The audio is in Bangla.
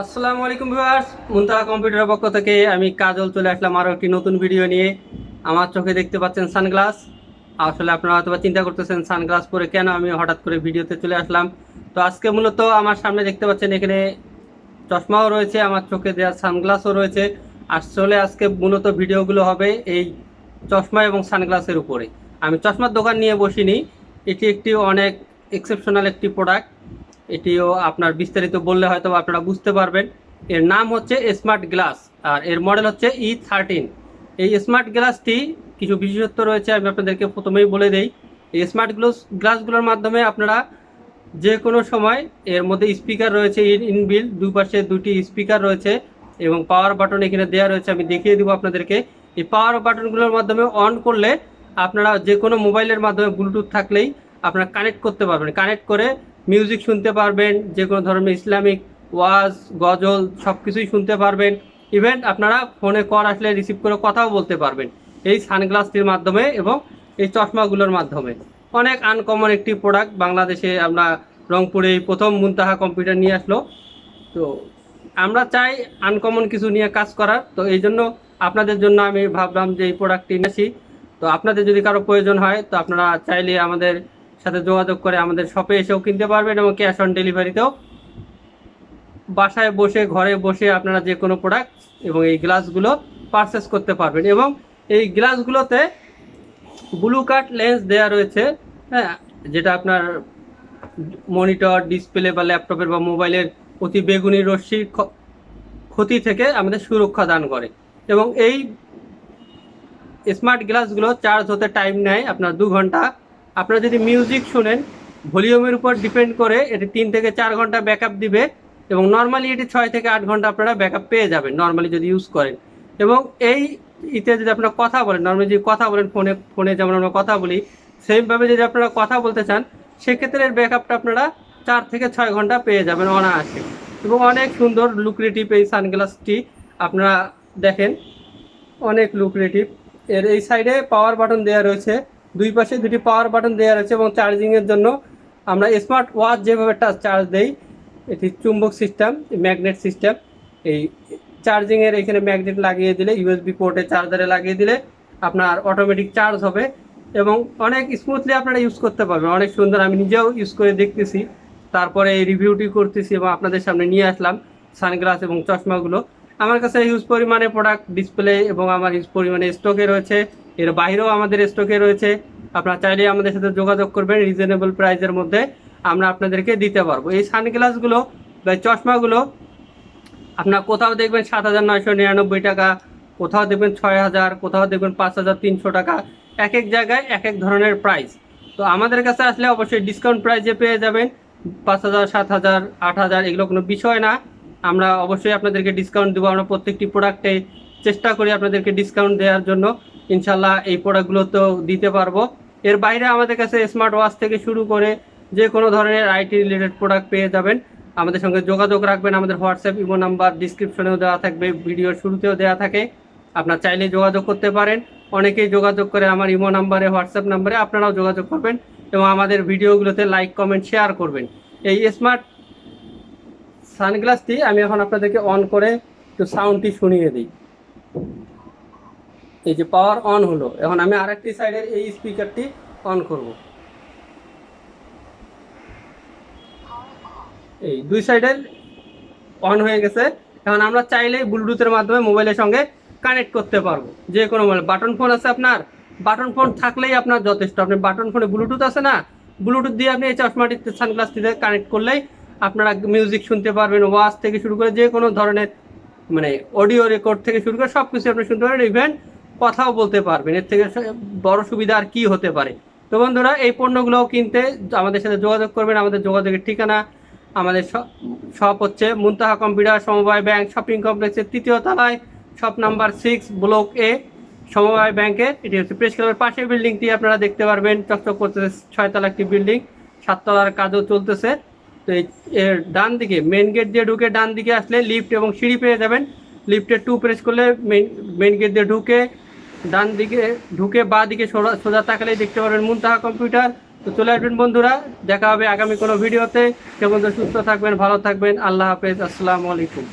আসসালামু আলাইকুম ভিউয়ার্স, মুনতাহা কম্পিউটারের পক্ষ থেকে আমি কাজল চলে আসলাম আরও একটি নতুন ভিডিও নিয়ে। আমার চোখে দেখতে পাচ্ছেন সানগ্লাস। আসলে আপনারা হয়তো চিন্তা করতেছেন, সানগ্লাস পরে কেন আমি হঠাৎ করে ভিডিওতে চলে আসলাম? তো আজকে মূলত আমার সামনে দেখতে পাচ্ছেন এখানে চশমাও রয়েছে, আমার চোখে দেওয়া সানগ্লাসও রয়েছে। আসলে আজকে মূলত ভিডিওগুলো হবে এই চশমা এবং সানগ্লাসের উপরে। আমি চশমার দোকান নিয়ে বসিনি, এটি একটি অনেক এক্সেপশনাল একটি প্রোডাক্ট এটিও আপনার বিস্তারিত বললে হয়তো আপনারা বুঝতে পারবেন। এর নাম হচ্ছে স্মার্ট গ্লাস আর এর মডেল হচ্ছে ই থার্টিন এই স্মার্ট গ্লাসটি কিছু বিশেষত্ব রয়েছে, আমি আপনাদেরকে প্রথমেই বলে দেই। এই স্মার্ট গ্লাস গ্লাসগুলোর মাধ্যমে আপনারা যে কোনো সময় এর মধ্যে স্পিকার রয়েছে ইনবিল দুই পাশে দুটি স্পিকার রয়েছে, এবং পাওয়ার বাটন এখানে দেওয়া রয়েছে, আমি দেখিয়ে দেবো আপনাদেরকে। এই পাওয়ার বাটনগুলোর মাধ্যমে অন করলে আপনারা যে কোনো মোবাইলের মাধ্যমে ব্লুটুথ থাকলেই আপনারা কানেক্ট করতে পারবেন। কানেক্ট করে মিউজিক শুনতে পারবেন, যে কোনো ধরনের ইসলামিক ওয়াজ, গজল সব কিছুই শুনতে পারবেন। ইভেন আপনারা ফোনে কল আসলে রিসিভ করে কথাও বলতে পারবেন এই সানগ্লাসটির মাধ্যমে এবং এই চশমাগুলোর মাধ্যমে। অনেক আনকমন একটি প্রোডাক্ট বাংলাদেশে আমরা রংপুরে প্রথম মুনতাহা কম্পিউটার নিয়ে আসলো। তো আমরা চাই আনকমন কিছু নিয়ে কাজ করার। তো এই জন্য আপনাদের জন্য আমি ভাবলাম যে এই প্রোডাক্টটি নিয়েছি তো আপনাদের যদি কারও প্রয়োজন হয়, তো আপনারা চাইলে আমাদের সাথে যোগাযোগ করে আমাদের শপে এসেও কিনতে পারবেন এবং ক্যাশ অন ডেলিভারিতেও। বাসায় বসে, ঘরে বসে আপনারা যে কোনো প্রোডাক্ট এবং এই গ্লাসগুলো পারচেস করতে পারবেন এবং এই গ্লাসগুলোতে ব্লু কাট লেন্স দেওয়া রয়েছে হ্যাঁ যেটা আপনার মনিটর ডিসপ্লে বা ল্যাপটপের বা মোবাইলের অতি বেগুনি রশ্মির ক্ষতি থেকে আমাদের সুরক্ষা দান করে এবং এই স্মার্ট গ্লাসগুলো চার্জ হতে টাইম নেয় আপনার দু ঘণ্টা আপনারা যদি মিউজিক শুনেন ভলিউমের উপর ডিপেন্ড করে এটি তিন থেকে চার ঘণ্টা ব্যাকআপ দিবে এবং নর্মালি এটি ছয় থেকে আট ঘণ্টা আপনারা ব্যাকআপ পেয়ে যাবেন নর্মালি যদি ইউজ করেন। এবং এই ইতে যদি আপনারা কথা বলেন নর্মালি যদি কথা বলেন ফোনে ফোনে যেমন আমরা কথা বলি সেমভাবে যদি আপনারা কথা বলতে চান, সেক্ষেত্রে এর ব্যাকআপটা আপনারা চার থেকে ছয় ঘণ্টা পেয়ে যাবেন অনায়াসে। এবং অনেক সুন্দর লুক্রেটিভ এই সানগ্লাসটি আপনারা দেখেন, অনেক লুক্রেটিভ এর এই সাইডে পাওয়ার বাটন দেওয়া রয়েছে। দুই পাশে দুটি পাওয়ার বাটন দেওয়া রয়েছে এবং চার্জিংয়ের জন্য আমরা স্মার্ট ওয়াচ যেভাবে টাচ চার্জ দেই, এটি চুম্বক সিস্টেম ম্যাগনেট সিস্টেম এই চার্জিংয়ের এখানে ম্যাগনেট লাগিয়ে দিলে ইউএসবি পোর্টে চার্জারে লাগিয়ে দিলে আপনার অটোমেটিক চার্জ হবে এবং অনেক স্মুথলি আপনারা ইউজ করতে পারবেন। অনেক সুন্দর, আমি নিজেও ইউজ করে দেখতেছি। তারপরে এই রিভিউটি করতেছি এবং আপনাদের সামনে নিয়ে আসলাম সানগ্লাস এবং চশমাগুলো। আমার কাছে হিউজ পরিমাণে প্রোডাক্ট ডিসপ্লে এবং আমার হিউজ পরিমাণে স্টকে রয়েছে। এর বাইরেও আমাদের স্টকে রয়েছে। আপনারা চাইলে আমাদের সাথে যোগাযোগ করবেন রিজনেবল প্রাইসের মধ্যে। আমরা আপনাদেরকে দিতে পারব। এই সানগ্লাসগুলো বা চশমাগুলো, আপনার কোথাও দেখবেন সাত হাজার নয়শো নিরানব্বই টাকা, কোথাও দেখবেন ছয় হাজার, কোথাও দেখবেন পাঁচ হাজার তিনশো টাকা। এক এক জায়গায় এক এক ধরনের প্রাইস তো আমাদের কাছে আসলে অবশ্যই ডিসকাউন্ট প্রাইসে পেয়ে যাবেন। পাঁচ হাজার, সাত হাজার, আট হাজার এগুলো কোনো বিষয় না। আমরা অবশ্যই আপনাদেরকে ডিসকাউন্ট দেবো। আমরা প্রত্যেকটি প্রোডাক্টে চেষ্টা করি আপনাদেরকে ডিসকাউন্ট দেওয়ার জন্য। ইনশাল্লাহ এই প্রোডাক্টগুলো তো দিতে পারব। এর বাইরে আমাদের কাছে স্মার্ট ওয়াচ থেকে শুরু করে যে কোনো ধরনের আইটি রিলেটেড প্রোডাক্ট পেয়ে যাবেন। আমাদের সঙ্গে যোগাযোগ রাখবেন, আমাদের হোয়াটসঅ্যাপ ইমো নাম্বার ডিসক্রিপশনেও দেওয়া থাকবে ভিডিওর শুরুতেও দেওয়া থাকে। আপনার চাইলে যোগাযোগ করতে পারেন। অনেকেই যোগাযোগ করে আমার ইমো নাম্বারে হোয়াটসঅ্যাপ নাম্বারে আপনারাও যোগাযোগ করবেন এবং আমাদের ভিডিওগুলোতে লাইক কমেন্ট শেয়ার করবেন। এই স্মার্ট সানগ্লাসটি আমি এখন আপনাদেরকে অন করে একটু সাউন্ডটি শুনিয়ে দিই। এই যে পাওয়ার অন হলো, এখন আমি আরেকটি সাইডের এই স্পিকারটি অন করব। এই দুই সাইডের অন হয়ে গেছে, এখন আমরা চাইলেই ব্লুটুথের মাধ্যমে মোবাইলের সঙ্গে কানেক্ট করতে পারব। যে কোনো মোবাইল বাটন ফোন আছে আপনার বাটন ফোন থাকলেই আপনার যথেষ্ট। আপনি বাটন ফোনে ব্লুটুথ আছে না ব্লুটুথ দিয়ে আপনি এই চশমাটিতে সানগ্লাসটিতে কানেক্ট করলেই আপনারা মিউজিক শুনতে পারবেন ওয়াজ থেকে শুরু করে যে কোনো ধরনের মানে অডিও রেকর্ড থেকে শুরু করে সব কিছু আপনি শুনতে পারবেন ইভেন কথাও বলতে পারবেন। এর থেকে বড় সুবিধা আর কি হতে পারে? তো বন্ধুরা, এই পণ্যগুলোও কিনতে আমাদের সাথে যোগাযোগ করবেন। আমাদের যোগাযোগের ঠিকানা আমাদের শপ হচ্ছে মুনতাহা কম্পিউটার, সমবায় ব্যাংক, শপিং কমপ্লেক্সের তৃতীয় তলায়, shop number six, block A, সমবায় ব্যাংকের এটি হচ্ছে প্রেস ক্লাবের পাশের বিল্ডিংটি আপনারা দেখতে পারবেন। চকচক করতেছে ছয়তলা একটি বিল্ডিং, সাততলার কাজও চলতেছে। তো এর ডান দিকে মেন গেট দিয়ে ঢুকে ডান দিকে আসলে লিফট এবং সিঁড়ি পেয়ে যাবেন। লিফটে টু প্রেস করলে মেন মেন গেট দিয়ে ঢুকে ডান দিকে ঢুকে বা দিকে সোজা তাকালেই দেখতে পারবেন মুনতাহা কম্পিউটার। তো চলে আসবেন বন্ধুরা, দেখা হবে আগামী কোনো ভিডিওতে। কেমন সুস্থ থাকবেন, ভালো থাকবেন। আল্লাহ হাফেজ, আসসালামু আলাইকুম।